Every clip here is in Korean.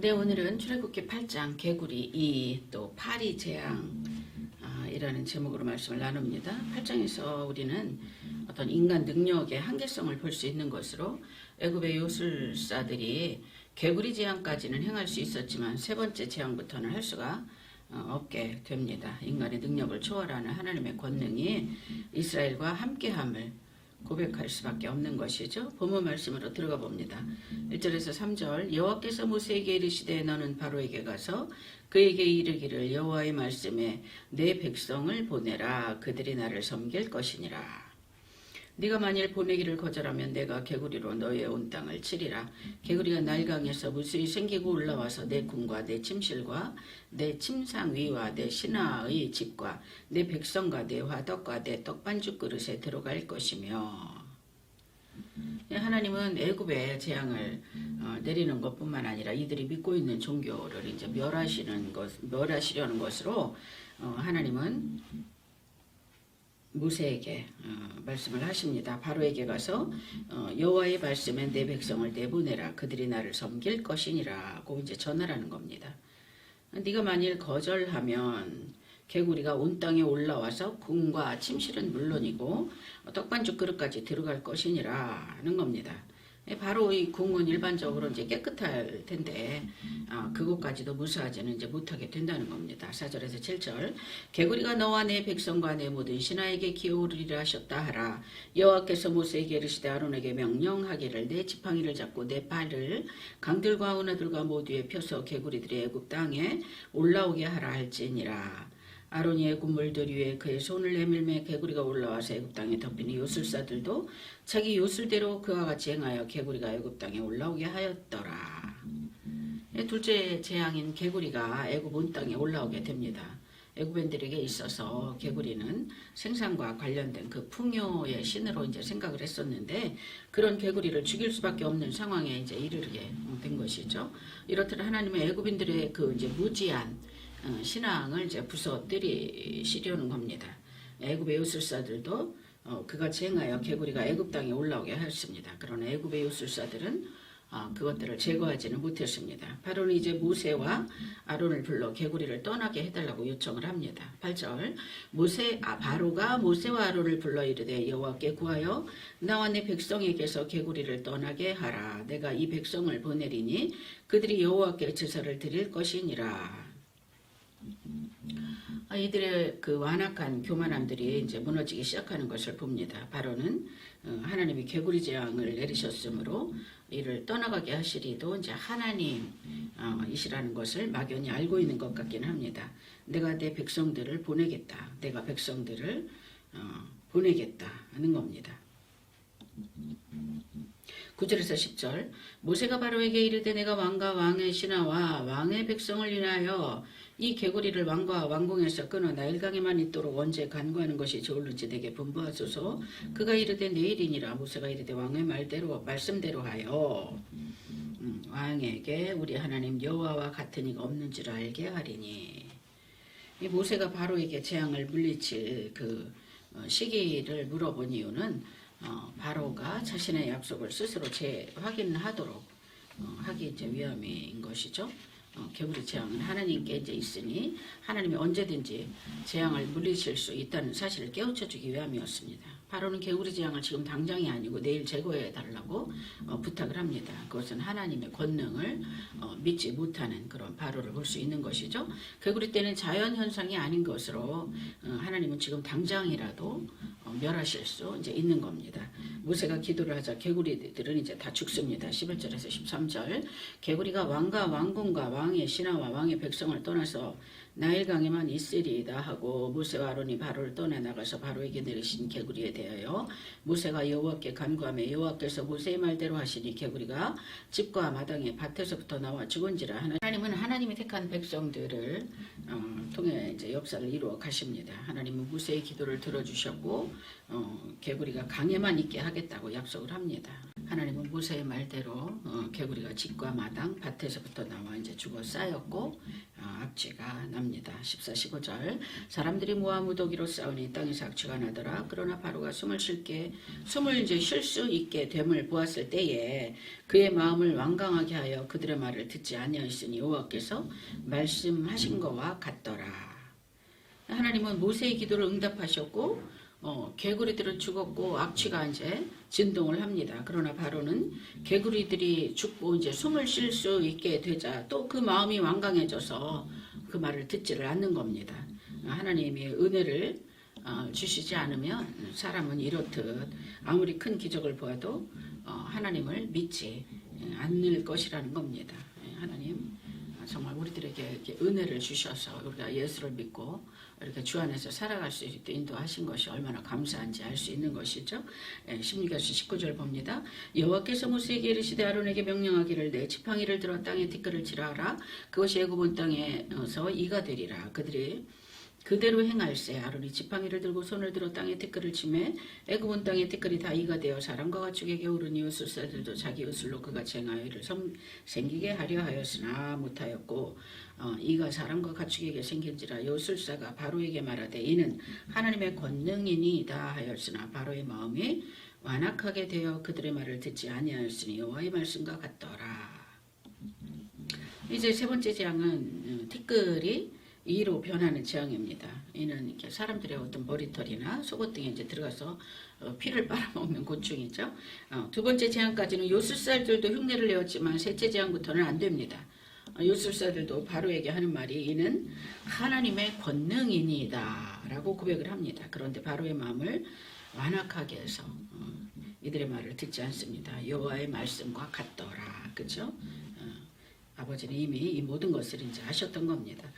네, 오늘은 출애굽기 8장 개구리 2, 또 파리 재앙 아, 이라는 제목으로 말씀을 나눕니다. 8장에서 우리는 어떤 인간 능력의 한계성을 볼 수 있는 것으로 애굽의 요술사들이 개구리 재앙까지는 행할 수 있었지만 세 번째 재앙부터는 할 수가 어, 없게 됩니다. 인간의 능력을 초월하는 하나님의 권능이 이스라엘과 함께함을 고백할 수밖에 없는 것이죠. 본문 말씀으로 들어가 봅니다. 1절에서 3절 여호와께서 모세에게 이르시되 너는 바로에게 가서 그에게 이르기를 여호와의 말씀에 내 백성을 보내라 그들이 나를 섬길 것이니라. 네가 만일 보내기를 거절하면 내가 개구리로 너의 온 땅을 치리라. 개구리가 날강에서 무수히 생기고 올라와서 내 궁과 내 침실과 내 침상 위와 내 신하의 집과 내 백성과 내 화덕과 내 떡반죽 그릇에 들어갈 것이며 예, 하나님은 애굽의 재앙을 어, 내리는 것뿐만 아니라 이들이 믿고 있는 종교를 이제 멸하시는 것, 멸하시려는 것으로 어, 하나님은 모세에게 어, 말씀을 하십니다. 바로에게 가서 어, 여호와의 말씀에 내 백성을 내보내라 그들이 나를 섬길 것이니라고 이제 전하라는 겁니다. 네가 만일 거절하면 개구리가 온 땅에 올라와서 궁과 침실은 물론이고 떡반죽 그릇까지 들어갈 것이니라는 겁니다. 예, 바로 이 궁은 일반적으로 이제 깨끗할 텐데 아, 그것까지도 무사하지는 이제 못하게 된다는 겁니다. 4절에서 7절. 개구리가 너와 내 백성과 내 모든 신하에게 기어오르리라 하셨다 하라. 여호와께서 모세에게 이르시되 아론에게 명령하기를 내 지팡이를 잡고 내 발을 강들과 은하들과 모두에 펴서 개구리들의 애굽 땅에 올라오게 하라 할지니라 아론이 애굽 물들 위에 그의 손을 내밀매 개구리가 올라와서 애굽 땅에 덮이니 요술사들도 자기 요술대로 그와 같이 행하여 개구리가 애굽 땅에 올라오게 하였더라. 예, 둘째 재앙인 개구리가 애굽 온 땅에 올라오게 됩니다. 애굽인들에게 있어서 개구리는 생산과 관련된 그 풍요의 신으로 이제 생각을 했었는데 그런 개구리를 죽일 수밖에 없는 상황에 이제 이르게 된 것이죠. 이렇듯 하나님의 애굽인들의 그 이제 무지한 어, 신앙을 이제 부서뜨리시려는 겁니다. 애굽의 요술사들도 어, 그같이 행하여 개구리가 애굽 땅에 올라오게 하였습니다. 그러나 애굽의 요술사들은 어, 그것들을 제거하지는 못했습니다. 바로는 이제 모세와 아론을 불러 개구리를 떠나게 해달라고 요청을 합니다. 8절 모세 아 바로가 모세와 아론을 불러 이르되 여호와께 구하여 나와 내 백성에게서 개구리를 떠나게 하라. 내가 이 백성을 보내리니 그들이 여호와께 제사를 드릴 것이니라. 아, 이들의 그 완악한 교만함들이 이제 무너지기 시작하는 것을 봅니다. 바로는 어, 하나님이 개구리 재앙을 내리셨으므로 이를 떠나가게 하시리도 이제 하나님이시라는 것을 막연히 알고 있는 것 같긴 합니다. 내가 내 백성들을 보내겠다. 내가 백성들을 어, 보내겠다 하는 겁니다. 9절에서 10절 모세가 바로에게 이르되 내가 왕과 왕의 신하와 왕의 백성을 인하여 이 개구리를 왕과 왕궁에서 끊어 나일강에만 있도록 언제 간구하는 것이 좋을는지 내게 분부하소서. 그가 이르되 내일이니라. 모세가 이르되 왕의 말대로 말씀대로 하여. 음, 왕에게 우리 하나님 여호와와 같은 이가 없는 줄 알게 하리니. 이 모세가 바로에게 재앙을 물리칠 그 어, 시기를 물어본 이유는 어, 바로가 자신의 약속을 스스로 재확인하도록 어, 하기 위함인 것이죠. 어, 개구리 재앙은 하나님께 이제 있으니 하나님이 언제든지 재앙을 물리칠 수 있다는 사실을 깨우쳐주기 위함이었습니다. 바로는 개구리 재앙을 지금 당장이 아니고 내일 제거해 달라고 어, 부탁을 합니다. 그것은 하나님의 권능을 어, 믿지 못하는 그런 바로를 볼 수 있는 것이죠. 개구리 때는 자연 현상이 아닌 것으로 어, 하나님은 지금 당장이라도 어, 멸하실 수 이제 있는 겁니다. 모세가 기도를 하자 개구리들은 이제 다 죽습니다. 11절에서 13절 개구리가 왕과 왕궁과 왕의 신하와 왕의 백성을 떠나서 나일강에만 있으리이다 하고 모세와 아론이 바로를 떠나 나가서 바로에게 내리신 개구리에 대하여 모세가 여호와께 간구하며 여호와께서 모세의 말대로 하시니 개구리가 집과 마당에 밭에서부터 나와 죽은지라 하나님은 하나님이 택한 백성들을 어, 통해 이제 역사를 이루어 가십니다. 하나님은 모세의 기도를 들어주셨고 어, 개구리가 강에만 있게 하겠다고 약속을 합니다. 하나님은 모세의 말대로 어, 개구리가 집과 마당 밭에서부터 나와 이제 죽어 쌓였고 어, 악취가 납니다. 14, 15절 사람들이 모아 무더기로 싸우니 땅에서 악취가 나더라. 그러나 바로가 숨을 쉴게 숨을 이제 쉴 수 있게 됨을 보았을 때에 그의 마음을 완강하게 하여 그들의 말을 듣지 아니하였으니 여호와께서 말씀하신 것과 같더라. 하나님은 모세의 기도를 응답하셨고 어, 개구리들은 죽었고 악취가 이제 진동을 합니다. 그러나 바로는 개구리들이 죽고 이제 숨을 쉴 수 있게 되자 또 그 마음이 완강해져서 그 말을 듣지를 않는 겁니다. 하나님의 은혜를 어, 주시지 않으면 사람은 이렇듯 아무리 큰 기적을 보아도 어, 하나님을 믿지 않을 것이라는 겁니다. 예, 하나님 정말 우리들에게 이렇게 은혜를 주셔서 우리가 예수를 믿고 이렇게 주 안에서 살아갈 수 있게 인도하신 것이 얼마나 감사한지 알 수 있는 것이죠. 16에서 19절 봅니다. 여호와께서 모세에게 이르시되 아론에게 명령하기를 내 지팡이를 들어 땅에 티끌을 칠하라. 그것이 애굽온 땅에서 이가 되리라. 그들이 그대로 행할세 아론이 지팡이를 들고 손을 들어 땅에 티끌을 치매 애굽온 땅에 티끌이 다 이가 되어 사람과 가축에게 오르니 요술사들도 자기 요술로 그같이 행하여 이를 섬- 생기게 하려 하였으나 못하였고 어, 이가 사람과 가축에게 생긴지라 요술사가 바로에게 말하되 이는 하나님의 권능이니이다 하였으나 바로의 마음이 완악하게 되어 그들의 말을 듣지 아니하였으니 여호와의 말씀과 같더라. 이제 세 번째 재앙은 어, 티끌이 이로 변하는 재앙입니다. 이는 이렇게 사람들의 어떤 머리털이나 속옷 등에 이제 들어가서 어, 피를 빨아먹는 곤충이죠. 어, 두 번째 재앙까지는 요술살들도 흉내를 내었지만 셋째 재앙부터는 안 됩니다. 어, 요술사들도 바로에게 하는 말이 이는 하나님의 권능이니이다라고 고백을 합니다. 그런데 바로의 마음을 완악하게 해서 어, 이들의 말을 듣지 않습니다. 여호와의 말씀과 같더라. 그죠? 어, 아버지는 이미 이 모든 것을 이제 하셨던 겁니다.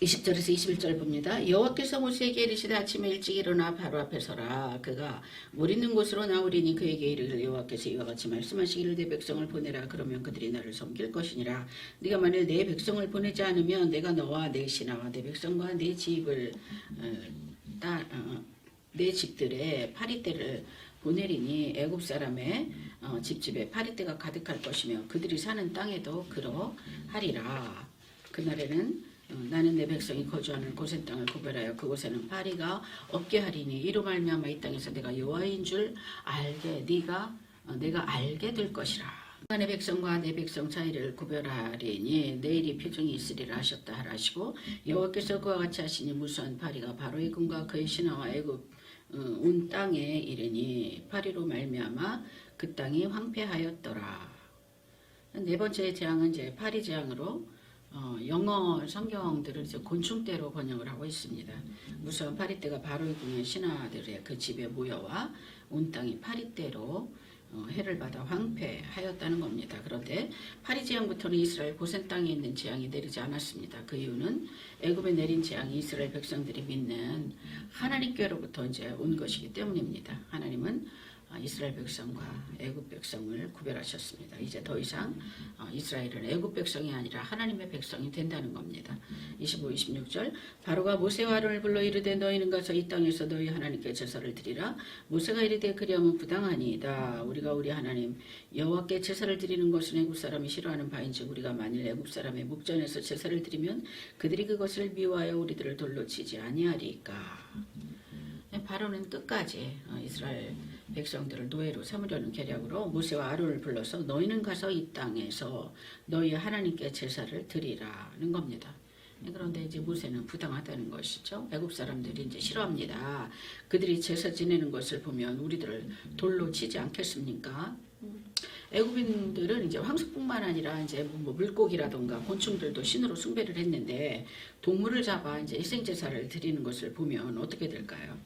20절에서 21절 봅니다. 여호와께서 모세에게 이르시되 아침에 일찍 일어나 바로 앞에 서라. 그가 물 있는 곳으로 나오리니 그에게 이르기를 여호와께서 이와 같이 말씀하시기를 내 백성을 보내라. 그러면 그들이 나를 섬길 것이니라. 네가 만일 내 백성을 보내지 않으면 내가 너와 내 신하와 내 백성과 내 집을 어, 따, 어, 내 집들의 파리떼를 보내리니 애굽 사람의 어, 집집에 파리떼가 가득할 것이며 그들이 사는 땅에도 그러하리라. 그날에는 어, 나는 내 백성이 거주하는 고센 땅을 구별하여 그곳에는 파리가 없게 하리니 이로 말미암아 이 땅에서 내가 여호와인 줄 알게 네가 어, 내가 알게 될 것이라. 내 백성과 내 백성 사이를 구별하리니 내일이 표정이 있으리라 하셨다 하라시고 여호와께서 그와 같이 하시니 무수한 파리가 바로의 군과 그의 신하와 애굽 어, 온 땅에 이르니 파리로 말미암아 그 땅이 황폐하였더라. 네 번째 재앙은 이제 파리 재앙으로 어, 영어 성경들을 이제 곤충대로 번역을 하고 있습니다. 무서운 파리떼가 바로 있는 신하들의 그 집에 모여와 온 땅이 파리떼로 어, 해를 받아 황폐하였다는 겁니다. 그런데 파리 재앙부터는 이스라엘 고센 땅에 있는 재앙이 내리지 않았습니다. 그 이유는 애굽에 내린 재앙이 이스라엘 백성들이 믿는 하나님께로부터 이제 온 것이기 때문입니다. 하나님은 어, 이스라엘 백성과 애굽 백성을 구별하셨습니다. 이제 더 이상 어, 이스라엘은 애굽 백성이 아니라 하나님의 백성이 된다는 겁니다. 25, 26절 바로가 모세와 아론을 불러 이르되 너희는 가서 이 땅에서 너희 하나님께 제사를 드리라. 모세가 이르되 그리하면 부당하니이다. 우리가 우리 하나님 여호와께 제사를 드리는 것은 애굽 사람이 싫어하는 바인즉 우리가 만일 애굽 사람의 목전에서 제사를 드리면 그들이 그것을 미워하여 우리들을 돌로 치지 아니하리까. 바로는 끝까지 어, 이스라엘 백성들을 노예로 삼으려는 계략으로 모세와 아론을 불러서 너희는 가서 이 땅에서 너희 하나님께 제사를 드리라는 겁니다. 그런데 이제 모세는 부당하다는 것이죠. 애굽 사람들이 이제 싫어합니다. 그들이 제사 지내는 것을 보면 우리들을 돌로 치지 않겠습니까? 애굽인들은 이제 황소뿐만 아니라 이제 뭐 물고기라던가 곤충들도 신으로 숭배를 했는데 동물을 잡아 이제 희생 제사를 드리는 것을 보면 어떻게 될까요?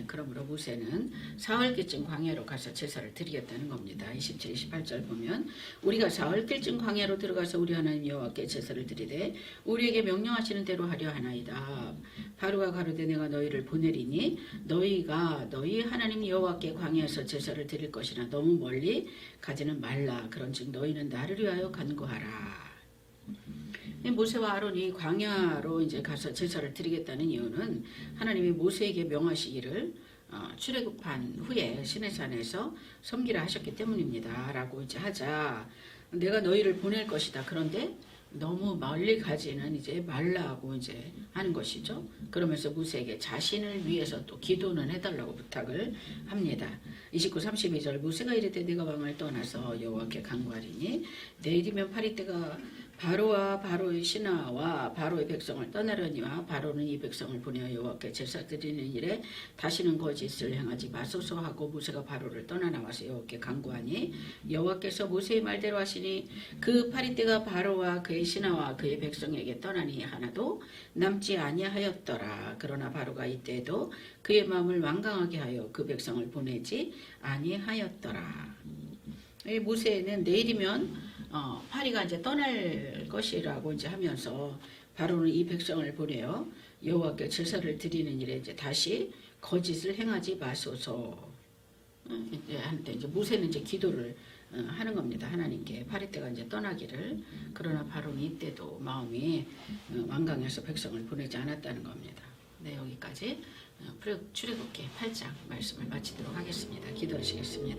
네, 그러므로 모세는 사흘기쯤 광야로 가서 제사를 드리겠다는 겁니다. 27, 28절 보면 우리가 사흘길쯤 광야로 들어가서 우리 하나님 여호와께 제사를 드리되 우리에게 명령하시는 대로 하려 하나이다. 바로가 가로되 내가 너희를 보내리니 너희가 너희 하나님 여호와께 광야에서 제사를 드릴 것이나 너무 멀리 가지는 말라. 그런즉 너희는 나를 위하여 간구하라. 모세와 아론이 광야로 이제 가서 제사를 드리겠다는 이유는 하나님이 모세에게 명하시기를 어, 출애굽한 후에 시내산에서 섬기라 하셨기 때문입니다라고 이제 하자 내가 너희를 보낼 것이다 그런데 너무 멀리 가지는 이제 말라고 이제 하는 것이죠. 그러면서 무세에게 자신을 위해서 또 기도는 해달라고 부탁을 합니다. 29, 32절 무세가 이르되 네가 왕을 떠나서 여호와께 간구하리니 내일이면 파리떼가 바로와 바로의 신하와 바로의 백성을 떠나려니와 바로는 이 백성을 보내어 여호와께 제사 드리는 일에 다시는 거짓을 행하지 마소서 하고 모세가 바로를 떠나 나와서 여호와께 간구하니 여호와께서 모세의 말대로 하시니 그 파리떼가 바로와 그의 신하와 그의 백성에게 떠나니 하나도 남지 아니하였더라. 그러나 바로가 이때에도 그의 마음을 완강하게 하여 그 백성을 보내지 아니하였더라. 이 모세는 내일이면 어, 파리가 이제 떠날 것이라고 이제 하면서 바로는 이 백성을 보내어 여호와께 제사를 드리는 일에 이제 다시 거짓을 행하지 마소서. 어, 이제 하는데 이제 모세는 이제 기도를 어, 하는 겁니다. 하나님께 파리 때가 이제 떠나기를 그러나 바로는 이때도 마음이 어, 완강해서 백성을 보내지 않았다는 겁니다. 네 여기까지 어, 출애굽기 8장 말씀을 마치도록 하겠습니다. 기도하시겠습니다.